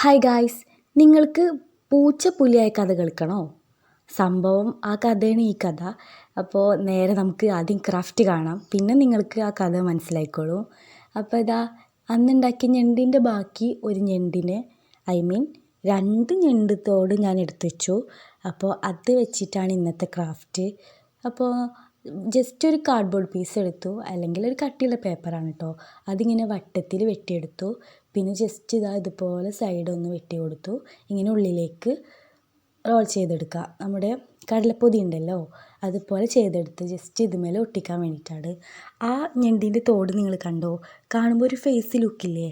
Hi guys നിങ്ങൾക്ക് പൂച്ച പുലിയായ കഥ കേൾക്കണോ? സംഭവം ആ കഥയാണ് ഈ കഥ. അപ്പോൾ നേരെ നമുക്ക് ആദ്യം ക്രാഫ്റ്റ് കാണാം. പിന്നെ നിങ്ങൾക്ക് ആ കഥ മനസ്സിലായിക്കോളൂ. അപ്പോൾ ഇതാ അന്നുണ്ടാക്കിയ ഞെണ്ടിന്റെ ബാക്കി ഒരു ഞെണ്ടിന് ഐ മീൻ രണ്ട് ഞെണ്ടത്തോട് തോട് ഞാൻ എടുത്തു വെച്ചു. അപ്പോൾ അത് വെച്ചിട്ടാണ് ഇന്നത്തെ ക്രാഫ്റ്റ് അപ്പോൾ ജസ്റ്റ് ഒരു കാർഡ്ബോർഡ് പീസ് എടുത്തു. അല്ലെങ്കിൽ ഒരു കട്ടിയുള്ള പേപ്പറാണ് കേട്ടോ അതിങ്ങനെ വട്ടത്തിൽ വെട്ടിയെടുത്തു. പിന്നെ ജസ്റ്റ് ഇതാ ഇതുപോലെ സൈഡ് ഒന്ന് വെട്ടി കൊടുത്തു. ഇങ്ങനെ ഉള്ളിലേക്ക് റോൾ ചെയ്തെടുക്കുക. നമ്മുടെ കടലപ്പൊതി ഉണ്ടല്ലോ അതുപോലെ ചെയ്തെടുത്ത് ജസ്റ്റ് ഇതുമേലെ ഒട്ടിക്കാൻ വേണ്ടിയിട്ടാണ്. ആ ഞണ്ടിന്റെ തോട് നിങ്ങൾ കണ്ടോ? കാണുമ്പോൾ ഒരു ഫേസ് ലുക്കില്ലേ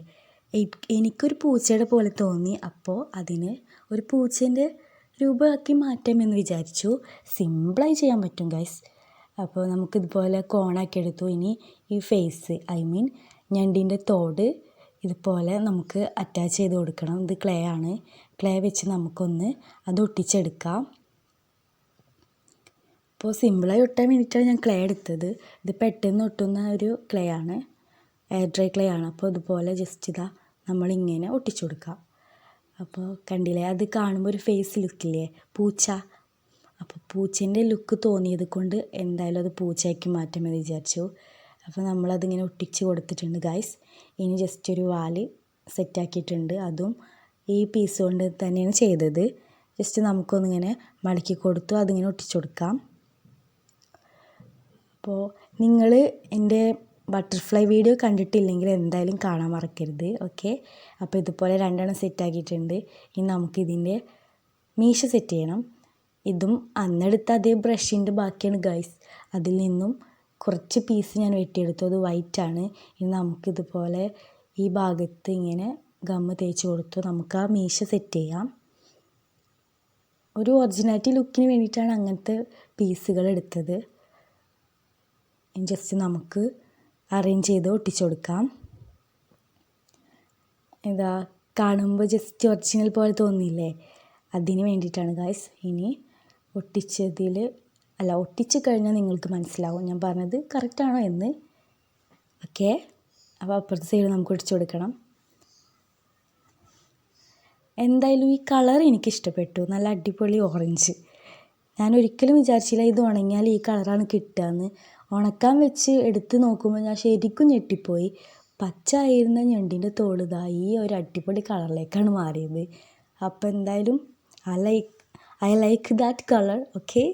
എനിക്കൊരു പൂച്ചയുടെ പോലെ തോന്നി. അപ്പോൾ അതിന് ഒരു പൂച്ചേന്റെ രൂപമാക്കി മാറ്റാമെന്ന് വിചാരിച്ചു. സിമ്പിളായി ചെയ്യാൻ പറ്റും ഗൈസ് അപ്പോൾ നമുക്കിതുപോലെ കോണാക്കി എടുത്തു. ഇനി ഈ ഫേസ് ഐ മീൻ ഞണ്ടിന്റെ തോട് ഇതുപോലെ നമുക്ക് അറ്റാച്ച് ചെയ്ത് കൊടുക്കണം. ഇത് ക്ലേ ആണ്. ക്ലേ വെച്ച് നമുക്കൊന്ന് അത് ഒട്ടിച്ചെടുക്കാം. അപ്പോൾ സിമ്പിളായി ഒട്ടാൻ വേണ്ടിയിട്ടാണ് ഞാൻ ക്ലേ എടുത്തത്. ഇത് പെട്ടെന്ന് ഒട്ടുന്ന ഒരു ക്ലേ ആണ്. എയർ ഡ്രൈ ക്ലേ ആണ്. അപ്പോൾ ഇതുപോലെ ജസ്റ്റ് ഇതാ നമ്മളിങ്ങനെ ഒട്ടിച്ചു കൊടുക്കാം. അപ്പോൾ കണ്ടില്ലേ? അത് കാണുമ്പോൾ ഒരു ഫേസ് ലുക്കില്ലേ പൂച്ച. അപ്പോൾ പൂച്ചേന്റെ ലുക്ക് തോന്നിയത് കൊണ്ട് എന്തായാലും അത് പൂച്ചയാക്കി മാറ്റാമെന്ന് വിചാരിച്ചു. അപ്പോൾ നമ്മളതിങ്ങനെ ഒട്ടിച്ച് കൊടുത്തിട്ടുണ്ട് ഗൈസ് ഇനി ജസ്റ്റ് ഒരു വാൽ സെറ്റാക്കിയിട്ടുണ്ട് അതും ഈ പീസ് കൊണ്ട് തന്നെയാണ് ചെയ്തത്. ജസ്റ്റ് നമുക്കൊന്നിങ്ങനെ മടക്കി കൊടുത്തു അതിങ്ങനെ ഒട്ടിച്ചു കൊടുക്കാം. അപ്പോൾ നിങ്ങൾ എന്റെ ബട്ടർഫ്ലൈ വീഡിയോ കണ്ടിട്ടില്ലെങ്കിൽ എന്തായാലും കാണാൻ മറക്കരുത് ഓക്കെ അപ്പോൾ ഇതുപോലെ രണ്ടെണ്ണം സെറ്റാക്കിയിട്ടുണ്ട് ഇനി നമുക്കിതിന്റെ മീശ സെറ്റ് ചെയ്യണം. ഇതും അന്നെടുത്ത അതേ ബ്രഷിന്റെ ബാക്കിയാണ് ഗൈസ് അതിൽ നിന്നും കുറച്ച് പീസ് ഞാൻ വെട്ടിയെടുത്തു. അത് ആണ്. ഇനി നമുക്കിതുപോലെ ഈ ഭാഗത്ത് ഇങ്ങനെ ഗമ്മ് തേച്ച് കൊടുത്തു. നമുക്ക് ആ മീശ സെറ്റ് ചെയ്യാം. ഒരു ഒറിജിനാലിറ്റി ലുക്കിന് വേണ്ടിയിട്ടാണ് അങ്ങനത്തെ പീസുകൾ എടുത്തത്. ജസ്റ്റ് നമുക്ക് അറേഞ്ച് ചെയ്ത് ഒട്ടിച്ചു കൊടുക്കാം. ഇതാ കാണുമ്പോൾ ജസ്റ്റ് ഒറിജിനൽ പോലെ തോന്നിയില്ലേ? അതിന് വേണ്ടിയിട്ടാണ് ഗായ്സ് ഇനി ഒട്ടിച്ചതിൽ അല്ല ഒട്ടിച്ച് കഴിഞ്ഞാൽ നിങ്ങൾക്ക് മനസ്സിലാവും. ഞാൻ പറഞ്ഞത് കറക്റ്റാണോ എന്ന്. ഓക്കെ അപ്പോൾ അപ്പുറത്തെ സൈഡ് നമുക്ക് ഒട്ടിച്ചു കൊടുക്കണം. എന്തായാലും ഈ കളർ എനിക്ക് ഇഷ്ടപ്പെട്ടു നല്ല അടിപൊളി ഓറഞ്ച് ഞാൻ ഒരിക്കലും വിചാരിച്ചില്ല ഇത് ഉണങ്ങിയാൽ ഈ കളറാണ് കിട്ടുകയെന്ന്. ഉണക്കാൻ വെച്ച് എടുത്ത് നോക്കുമ്പോൾ ഞാൻ ശരിക്കും ഞെട്ടിപ്പോയി. പച്ച ആയിരുന്ന ഞണ്ടിന്റെ തോളിതാ ഈ ഒരു അടിപൊളി കളറിലേക്കാണ് മാറിയത്. അപ്പോൾ എന്തായാലും I like I like that colour okay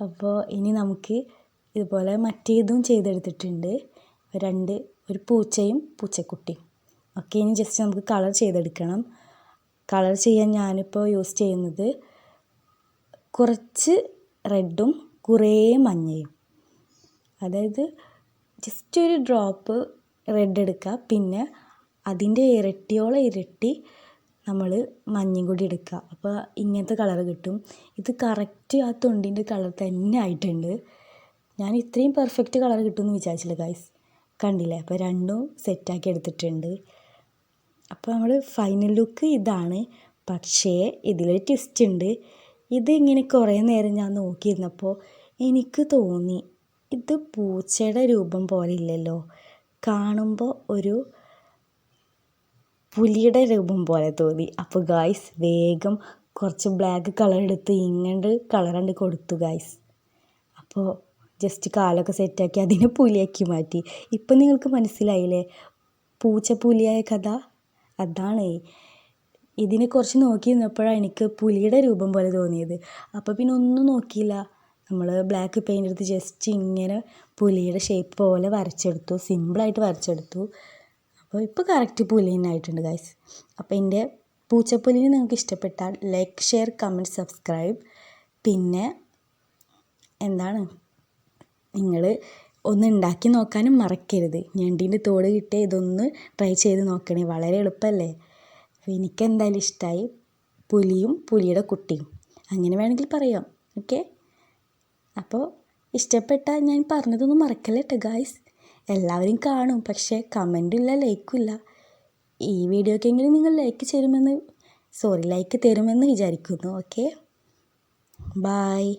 അപ്പോൾ ഇനി നമുക്ക് ഇതുപോലെ മറ്റേതും ചെയ്തെടുത്തിട്ടുണ്ട്. രണ്ട് ഒരു പൂച്ചയും പൂച്ചക്കുട്ടിയും. ഒക്കെ ഇനി ജസ്റ്റ് നമുക്ക് കളർ ചെയ്തെടുക്കണം. കളർ ചെയ്യാൻ ഞാനിപ്പോൾ യൂസ് ചെയ്യുന്നത് കുറച്ച് റെഡും കുറേ മഞ്ഞയും. അതായത് ജസ്റ്റ് ഒരു ഡ്രോപ്പ് റെഡ് എടുക്കുക പിന്നെ അതിന്റെ ഇരട്ടിയോളം ഇരട്ടി നമ്മൾ മഞ്ഞയും കൂടി എടുക്കുക. അപ്പോൾ ഇങ്ങനത്തെ കളർ കിട്ടും. ഇത് കറക്റ്റ് ആ തൊണ്ടിന്റെ കളർ തന്നെ ആയിട്ടുണ്ട്. ഞാൻ ഇത്രയും പെർഫെക്റ്റ് കളർ കിട്ടുമെന്ന് വിചാരിച്ചില്ല ഗൈസ് കണ്ടില്ലേ? അപ്പോൾ രണ്ടും സെറ്റാക്കി എടുത്തിട്ടുണ്ട്. അപ്പോൾ നമ്മൾ ഫൈനൽ ലുക്ക് ഇതാണ്. പക്ഷേ ഇതിലൊരു ട്വിസ്റ്റ് ഉണ്ട്. ഇത് കുറേ നേരം ഞാൻ നോക്കിയിരുന്നപ്പോൾ എനിക്ക് തോന്നി ഇത് പൂച്ചയുടെ രൂപം പോലെ ഇല്ലല്ലോ. കാണുമ്പോൾ ഒരു പുലിയുടെ രൂപം പോലെ തോന്നി. അപ്പോൾ ഗായ്സ് വേഗം കുറച്ച് ബ്ലാക്ക് കളർ എടുത്ത് ഇങ്ങോട്ട് കളറണ്ട് കൊടുത്തു ഗായ്സ് അപ്പോൾ ജസ്റ്റ് കാലൊക്കെ സെറ്റാക്കി അതിനെ പുലിയാക്കി മാറ്റി. ഇപ്പം നിങ്ങൾക്ക് മനസ്സിലായില്ലേ? പൂച്ച പുലിയായ കഥ? അതാണ്. ഇതിനെ കുറച്ച് നോക്കി നിന്നപ്പോഴാണ് എനിക്ക് പുലിയുടെ രൂപം പോലെ തോന്നിയത്. അപ്പോൾ പിന്നെ ഒന്നും നോക്കിയില്ല. നമ്മൾ ബ്ലാക്ക് പെയിന്റ് എടുത്ത് ജസ്റ്റ് ഇങ്ങനെ പുലിയുടെ ഷേപ്പ് പോലെ വരച്ചെടുത്തു. സിമ്പിളായിട്ട് വരച്ചെടുത്തു. അപ്പോൾ ഇപ്പോൾ കറക്റ്റ് പുലി തന്നെ ആയിട്ടുണ്ട് ഗൈസ് അപ്പോൾ എന്റെ പൂച്ചപ്പുലിനെ നിങ്ങൾക്ക് ഇഷ്ടപ്പെട്ടാൽ ലൈക്ക് ഷെയർ കമന്റ് സബ്സ്ക്രൈബ് പിന്നെ എന്താണ്? നിങ്ങൾ ഒന്ന് ഉണ്ടാക്കി നോക്കാനും മറക്കരുത്. ഞണ്ടീന്റെ തോട് കിട്ടിയ ഇതൊന്ന് ട്രൈ ചെയ്ത് നോക്കണേ. വളരെ എളുപ്പമല്ലേ? അപ്പോൾ എനിക്കെന്തായാലും ഇഷ്ടമായി പുലിയും പുലിയുടെ കുട്ടിയും. അങ്ങനെ വേണമെങ്കിൽ പറയാം. ഓക്കെ അപ്പോൾ ഇഷ്ടപ്പെട്ട ഞാൻ പറഞ്ഞതൊന്നും മറക്കല്ലേട്ടോ ഗായ്സ് എല്ലാവരും കാണും പക്ഷേ കമന്റും ഇല്ല ലൈക്കും ഇല്ല. ഈ വീഡിയോക്കെങ്കിലും നിങ്ങൾ ലൈക്ക് ചേരുമെന്ന് സോറി ലൈക്ക് തരുമെന്ന് വിചാരിക്കുന്നു ഓക്കെ ബായ്